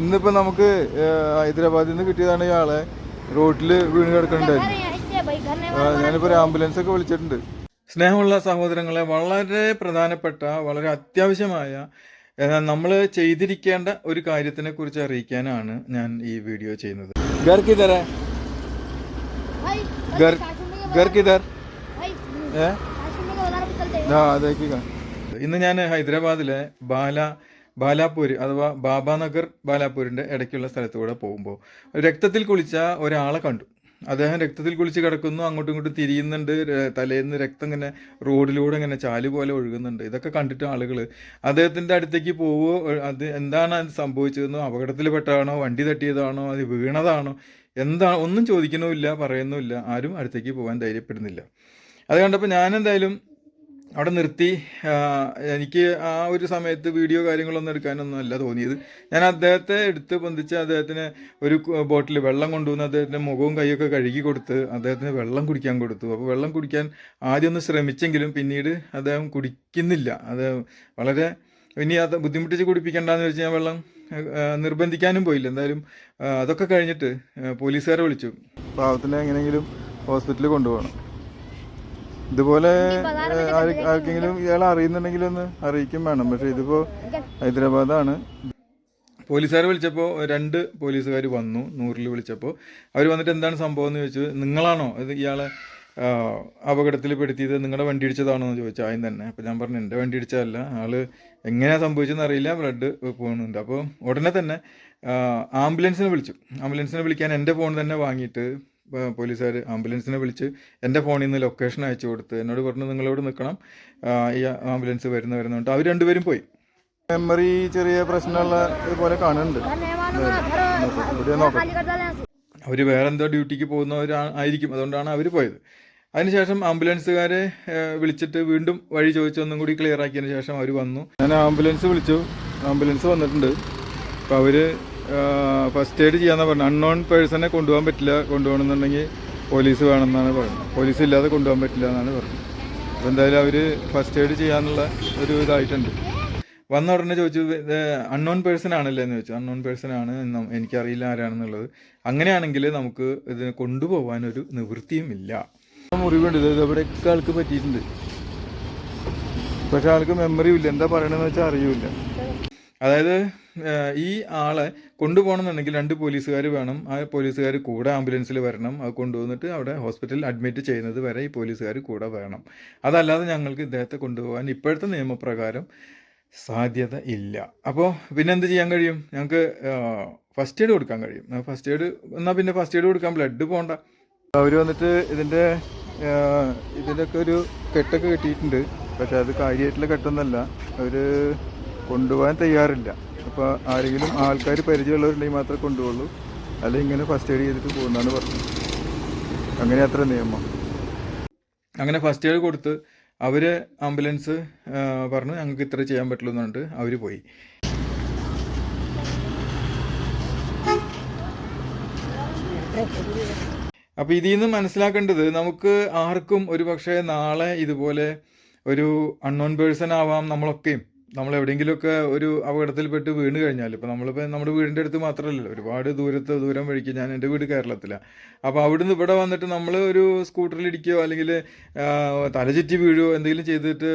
ഇന്നിപ്പോ നമുക്ക് ഹൈദരാബാദിൽ നിന്ന് കിട്ടിയതാണ് ഇയാളെ. റോട്ടിൽ വീണ് കിടക്കണ്ടായിരുന്നു ഞാനിപ്പോ ആംബുലൻസ് ഒക്കെ വിളിച്ചിട്ടുണ്ട്. സ്നേഹമുള്ള സഹോദരങ്ങളെ വളരെ പ്രധാനപ്പെട്ട വളരെ അത്യാവശ്യമായ നമ്മൾ ചെയ്തിരിക്കേണ്ട ഒരു കാര്യത്തിനെ കുറിച്ച് അറിയിക്കാനാണ് ഞാൻ ഈ വീഡിയോ ചെയ്യുന്നത്. ഇന്ന് ഞാൻ ഹൈദരാബാദിലെ ബാല ബാലാപൂർ അഥവാ ബാബാനഗർ ബാലാപൂരിന്റെ ഇടയ്ക്കുള്ള സ്ഥലത്തൂടെ പോകുമ്പോൾ രക്തത്തിൽ കുളിച്ച ഒരാളെ കണ്ടു. അദ്ദേഹം രക്തത്തിൽ കുളിച്ച് കിടക്കുന്നു അങ്ങോട്ടും ഇങ്ങോട്ടും തിരിയുന്നുണ്ട് തലേന്ന് രക്തം ഇങ്ങനെ റോഡിലൂടെ ഇങ്ങനെ ചാൽ പോലെ ഒഴുകുന്നുണ്ട്. ഇതൊക്കെ കണ്ടിട്ട് ആളുകൾ അദ്ദേഹത്തിന്റെ അടുത്തേക്ക് പോവോ അത് എന്താണ് അത് സംഭവിച്ചതെന്നോ അപകടത്തിൽപ്പെട്ടാണോ വണ്ടി തട്ടിയതാണോ അത് വീണതാണോ എന്താ ഒന്നും ചോദിക്കണമില്ല പറയുന്നുമില്ല ആരും അടുത്തേക്ക് പോകാൻ ധൈര്യപ്പെടുന്നില്ല. അത് കണ്ടപ്പോൾ ഞാൻ എന്തായാലും അവിടെ നിർത്തി. എനിക്ക് ആ ഒരു സമയത്ത് വീഡിയോ കാര്യങ്ങളൊന്നും എടുക്കാനൊന്നും അല്ല തോന്നിയത്. ഞാൻ അദ്ദേഹത്തെ എടുത്ത് പൊന്തിച്ച് അദ്ദേഹത്തിന് ഒരു ബോട്ടിൽ വെള്ളം കൊണ്ടുവന്ന് അദ്ദേഹത്തിന്റെ മുഖവും കൈയൊക്കെ കഴുകി കൊടുത്ത് അദ്ദേഹത്തിന് വെള്ളം കുടിക്കാൻ കൊടുത്തു. അപ്പോൾ വെള്ളം കുടിക്കാൻ ആദ്യം ഒന്ന് ശ്രമിച്ചെങ്കിലും പിന്നീട് അദ്ദേഹം കുടിക്കുന്നില്ല. അത് വളരെ ഇനി അത് ബുദ്ധിമുട്ടിച്ച് കുടിപ്പിക്കേണ്ടെന്ന് വെച്ച് ഞാൻ വെള്ളം നിർബന്ധിക്കാനും പോയില്ല. എന്തായാലും അതൊക്കെ കഴിഞ്ഞിട്ട് പോലീസുകാരെ വിളിച്ചു. പാവത്തിനെ എങ്ങനെയെങ്കിലും ഹോസ്പിറ്റലിൽ കൊണ്ടുപോകണം. ഇതുപോലെ ആർക്കെങ്കിലും ഇയാളെ അറിയുന്നുണ്ടെങ്കിൽ ഒന്ന് അറിയിക്കും വേണം. പക്ഷെ ഇതിപ്പോ ഹൈദരാബാദാണ്. പോലീസുകാർ വിളിച്ചപ്പോൾ രണ്ട് പോലീസുകാർ വന്നു നൂറിൽ വിളിച്ചപ്പോൾ അവർ വന്നിട്ട് എന്താണ് സംഭവം എന്ന് ചോദിച്ചത് നിങ്ങളാണോ ഇത് ഇയാളെ അപകടത്തിൽ പെടുത്തിയത് നിങ്ങളുടെ വണ്ടി ഇടിച്ചതാണോ എന്ന് ചോദിച്ചു ആദ്യം തന്നെ. അപ്പോൾ ഞാൻ പറഞ്ഞു എന്റെ വണ്ടി ഇടിച്ചതല്ല. ആൾ എങ്ങനെയാണ് സംഭവിച്ചതെന്ന് അറിയില്ല. ബ്ലഡ് പോകുന്നുണ്ട്. അപ്പോൾ ഉടനെ തന്നെ ആംബുലൻസിനെ വിളിച്ചു. ആംബുലൻസിനെ വിളിക്കാൻ എന്റെ ഫോൺ തന്നെ വാങ്ങിയിട്ട് പോലീസുകാർ ആംബുലൻസിനെ വിളിച്ച് എന്റെ ഫോണിൽ നിന്ന് ലൊക്കേഷൻ അയച്ചു കൊടുത്ത് എന്നോട് പറഞ്ഞു നിങ്ങളോട് നിൽക്കണം. ആ, ഈ ആംബുലൻസ് വരുന്ന വരുന്നുണ്ട് അവർ രണ്ടുപേരും പോയി. മെമ്മറി ചെറിയ പ്രശ്നമുള്ള ഇതുപോലെ കാണുന്നുണ്ട്. അവർ വേറെ എന്തോ ഡ്യൂട്ടിക്ക് പോകുന്നവരാണ് ആയിരിക്കും. അതുകൊണ്ടാണ് അവർ പോയത്. അതിനുശേഷം ആംബുലൻസുകാരെ വിളിച്ചിട്ട് വീണ്ടും വഴി ചോദിച്ച് ഒന്നും കൂടി ക്ലിയർ ആക്കിയതിന് ശേഷം അവർ വന്നു. ഞാൻ ആംബുലൻസ് വിളിച്ചു. ആംബുലൻസ് വന്നിട്ടുണ്ട്. അപ്പോൾ അവർ ഫസ്റ്റ് എയ്ഡ് ചെയ്യാന്നാണ് പറഞ്ഞത് അൺനോൺ പേഴ്സണെ കൊണ്ടുപോകാൻ പറ്റില്ല കൊണ്ടുപോകണമെന്നുണ്ടെങ്കിൽ പോലീസ് വേണമെന്നാണ് പറയുന്നത്. പോലീസ് ഇല്ലാതെ കൊണ്ടുപോകാൻ പറ്റില്ല എന്നാണ് പറഞ്ഞത്. അപ്പോൾ എന്തായാലും അവർ ഫസ്റ്റ് എയ്ഡ് ചെയ്യാനുള്ള ഒരു ഇതായിട്ടുണ്ട്. വന്ന ഉടനെ ചോദിച്ചു അൺനോൺ പേഴ്സൺ ആണല്ലേ എന്ന് ചോദിച്ചു. അൺനോൺ പേഴ്സൺ ആണ് എനിക്കറിയില്ല ആരാണെന്നുള്ളത്. അങ്ങനെയാണെങ്കിൽ നമുക്ക് ഇതിനെ കൊണ്ടുപോകാൻ ഒരു നിവൃത്തിയുമില്ല മുറിവുണ്ട്. ഇത് എവിടെയൊക്കെ ആൾക്ക് പറ്റിയിട്ടുണ്ട്. പക്ഷെ ആൾക്ക് മെമ്മറിയും ഇല്ല. എന്താ പറയണമെന്ന് വെച്ചാൽ അറിയില്ല. അതായത് ഈ ആളെ കൊണ്ടുപോകണമെന്നുണ്ടെങ്കിൽ രണ്ട് പോലീസുകാർ വേണം. ആ പോലീസുകാർ കൂടെ ആംബുലൻസിൽ വരണം. അത് കൊണ്ടുവന്നിട്ട് അവിടെ ഹോസ്പിറ്റലിൽ അഡ്മിറ്റ് ചെയ്യുന്നത് വരെ ഈ പോലീസുകാർ കൂടെ വേണം. അതല്ലാതെ ഞങ്ങൾക്ക് ഇദ്ദേഹത്തെ കൊണ്ടുപോകാൻ ഇപ്പോഴത്തെ നിയമപ്രകാരം സാധ്യത ഇല്ല. അപ്പോൾ പിന്നെ എന്ത് ചെയ്യാൻ കഴിയും? ഞങ്ങൾക്ക് ഫസ്റ്റ് എയ്ഡ് കൊടുക്കാൻ കഴിയും. ഫസ്റ്റ് എയ്ഡ് എന്നാൽ പിന്നെ ഫസ്റ്റ് എയ്ഡ് കൊടുക്കാൻ ബ്ലഡ് പോകണ്ട അവർ വന്നിട്ട് ഇതിന്റെ ഇതിന്റെയൊക്കെ ഒരു കെട്ടൊക്കെ കെട്ടിയിട്ടുണ്ട്. പക്ഷെ അത് കാര്യമായിട്ടുള്ള കെട്ടൊന്നല്ല. അവർ കൊണ്ടുപോകാൻ തയ്യാറില്ല. അപ്പോൾ ആരെങ്കിലും ആൾക്കാർ പരിചയമുള്ളവരുണ്ടെങ്കിൽ മാത്രമേ കൊണ്ടുപോകുള്ളൂ. അല്ലെങ്കിൽ ഇങ്ങനെ ഫസ്റ്റ് എയ്ഡ് ചെയ്തിട്ട് പോകുന്നതാണ് പറഞ്ഞത്. അങ്ങനെ അത്ര നിയമം. അങ്ങനെ ഫസ്റ്റ് എയ്ഡ് കൊടുത്ത് അവർ ആംബുലൻസ് പറഞ്ഞ് ഞങ്ങൾക്ക് ഇത്ര ചെയ്യാൻ പറ്റുള്ളൂ എന്ന് പറഞ്ഞിട്ട് അവർ പോയി. അപ്പോൾ ഇതിൽ നിന്ന് മനസ്സിലാക്കേണ്ടത് നമുക്ക് ആർക്കും ഒരു പക്ഷേ നാളെ ഇതുപോലെ ഒരു അൺനോൺ പേഴ്സൺ ആവാം നമ്മളൊക്കെയും. നമ്മൾ എവിടെയെങ്കിലുമൊക്കെ ഒരു അപകടത്തിൽപ്പെട്ട് വീണ് കഴിഞ്ഞാൽ ഇപ്പോൾ നമ്മളിപ്പോൾ നമ്മുടെ വീടിന്റെ അടുത്ത് മാത്രമല്ലല്ലോ ഒരുപാട് ദൂരത്ത് ദൂരം വഴിക്ക് ഞാൻ എന്റെ വീട് കേരളത്തിലാണ്. അപ്പോൾ അവിടുന്ന് ഇവിടെ വന്നിട്ട് നമ്മൾ ഒരു സ്കൂട്ടറിൽ ഇടിക്കുകയോ അല്ലെങ്കിൽ തലചുറ്റി വീഴുകയോ എന്തെങ്കിലും ചെയ്തിട്ട്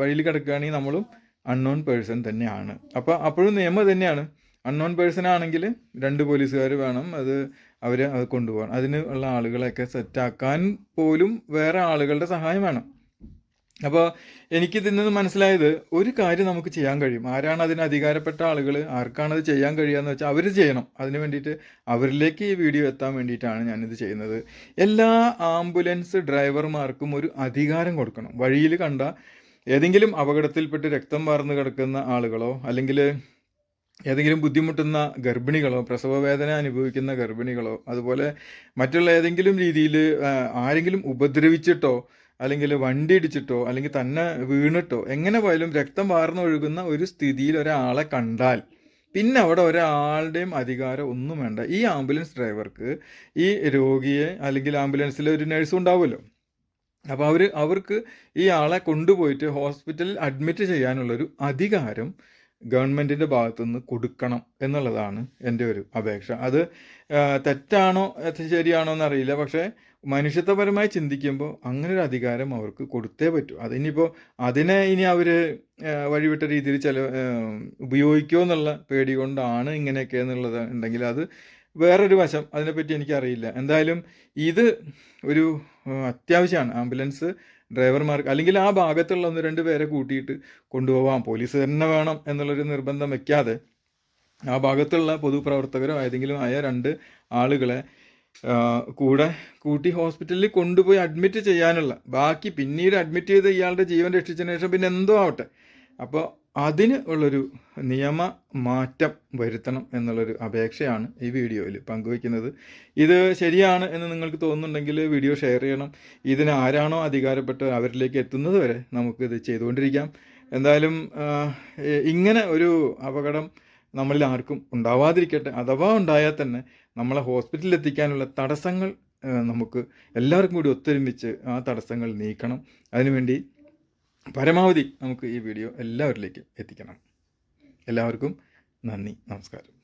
വഴിയിൽ കിടക്കുകയാണെങ്കിൽ നമ്മളും അൺനോൺ പേഴ്സൺ തന്നെയാണ്. അപ്പോൾ അപ്പോഴും നിയമം തന്നെയാണ് അൺനോൺ പേഴ്സൺ ആണെങ്കിൽ രണ്ട് പോലീസുകാർ വേണം അത് അവരെ അത് കൊണ്ടുപോകണം അതിന് ഉള്ള ആളുകളെയൊക്കെ സെറ്റാക്കാൻ പോലും വേറെ ആളുകളുടെ സഹായം വേണം. അപ്പോൾ എനിക്ക് ഇതിൽ നിന്ന് മനസ്സിലായത് ഒരു കാര്യം നമുക്ക് ചെയ്യാൻ കഴിയും. ആരാണ് അതിന് അധികാരപ്പെട്ട ആളുകൾ ആർക്കാണ് അത് ചെയ്യാൻ കഴിയുകയെന്ന് വെച്ചാൽ അവർ ചെയ്യണം. അതിന് വേണ്ടിയിട്ട് അവരിലേക്ക് ഈ വീഡിയോ എത്താൻ വേണ്ടിയിട്ടാണ് ഞാനിത് ചെയ്യുന്നത്. എല്ലാ ആംബുലൻസ് ഡ്രൈവർമാർക്കും ഒരു അധികാരം കൊടുക്കണം. വഴിയിൽ കണ്ട ഏതെങ്കിലും അപകടത്തിൽപ്പെട്ട് രക്തം വാർന്നു കിടക്കുന്ന ആളുകളോ അല്ലെങ്കിൽ ഏതെങ്കിലും ബുദ്ധിമുട്ടുന്ന ഗർഭിണികളോ പ്രസവ വേദന അനുഭവിക്കുന്ന ഗർഭിണികളോ അതുപോലെ മറ്റുള്ള ഏതെങ്കിലും രീതിയിൽ ആരെങ്കിലും ഉപദ്രവിച്ചിട്ടോ അല്ലെങ്കിൽ വണ്ടി ഇടിച്ചിട്ടോ അല്ലെങ്കിൽ തന്നെ വീണിട്ടോ എങ്ങനെ പോയാലും രക്തം വാർന്നൊഴുകുന്ന ഒരു സ്ഥിതിയിൽ ഒരാളെ കണ്ടാൽ പിന്നെ അവിടെ ഒരാളുടെയും അധികാരം ഒന്നും വേണ്ട. ഈ ആംബുലൻസ് ഡ്രൈവർക്ക് ഈ രോഗിയെ അല്ലെങ്കിൽ ആംബുലൻസിൽ ഒരു നഴ്സും ഉണ്ടാവുമല്ലോ. അപ്പോൾ അവർ അവർക്ക് ഈ ആളെ കൊണ്ടുപോയിട്ട് ഹോസ്പിറ്റലിൽ അഡ്മിറ്റ് ചെയ്യാനുള്ളൊരു അധികാരം ഗവൺമെന്റിന്റെ ഭാഗത്തുനിന്ന് കൊടുക്കണം എന്നുള്ളതാണ് എന്റെ ഒരു അപേക്ഷ. അത് തെറ്റാണോ ശരിയാണോ എന്നറിയില്ല. പക്ഷേ മനുഷ്യത്വപരമായി ചിന്തിക്കുമ്പോൾ അങ്ങനെ ഒരു അധികാരം അവർക്ക് കൊടുത്തേ പറ്റൂ. അതിനിപ്പോൾ അതിനെ ഇനി അവർ വഴിവിട്ട രീതിയിൽ ചില ഉപയോഗിക്കുമോ എന്നുള്ള പേടി കൊണ്ടാണ് ഇങ്ങനെയൊക്കെ എന്നുള്ളത് ഉണ്ടെങ്കിൽ അത് വേറൊരു വശം അതിനെപ്പറ്റി എനിക്കറിയില്ല. എന്തായാലും ഇത് ഒരു അത്യാവശ്യമാണ് ആംബുലൻസ് ഡ്രൈവർമാർക്ക് അല്ലെങ്കിൽ ആ ഭാഗത്തുള്ള ഒന്ന് രണ്ട് പേരെ കൂട്ടിയിട്ട് കൊണ്ടുപോകാം പോലീസ് തന്നെ വേണം എന്നുള്ളൊരു നിർബന്ധം വയ്ക്കാതെ ആ ഭാഗത്തുള്ള പൊതുപ്രവർത്തകരോ ഏതെങ്കിലും ആയ രണ്ട് ആളുകളെ കൂടെ കൂട്ടി ഹോസ്പിറ്റലിൽ കൊണ്ടുപോയി അഡ്മിറ്റ് ചെയ്യാനുള്ള. ബാക്കി പിന്നീട് അഡ്മിറ്റ് ചെയ്ത് ഇയാളുടെ ജീവൻ രക്ഷിച്ചതിന് ശേഷം പിന്നെ എന്തോ ആവട്ടെ. അപ്പോൾ അതിന് ഉള്ളൊരു നിയമ മാറ്റം വരുത്തണം എന്നുള്ളൊരു അപേക്ഷയാണ് ഈ വീഡിയോയിൽ പങ്കുവയ്ക്കുന്നത്. ഇത് ശരിയാണ് എന്ന് നിങ്ങൾക്ക് തോന്നുന്നുണ്ടെങ്കിൽ വീഡിയോ ഷെയർ ചെയ്യണം. ഇതിന് ആരാണോ അധികാരപ്പെട്ട് അവരിലേക്ക് എത്തുന്നത് വരെ നമുക്കിത് ചെയ്തുകൊണ്ടിരിക്കാം. എന്തായാലും ഇങ്ങനെ ഒരു അപകടം നമ്മളിൽ ആർക്കും ഉണ്ടാവാതിരിക്കട്ടെ. അഥവാ ഉണ്ടായാൽ തന്നെ നമ്മളെ ഹോസ്പിറ്റലിൽ എത്തിക്കാനുള്ള തടസ്സങ്ങൾ നമുക്ക് എല്ലാവർക്കും കൂടി ഒത്തൊരുമിച്ച് ആ തടസ്സങ്ങൾ നീക്കണം. അതിനുവേണ്ടി പരമാവധി നമുക്ക് ഈ വീഡിയോ എല്ലാവരിലേക്കും എത്തിക്കണം. എല്ലാവർക്കും നന്ദി. നമസ്കാരം.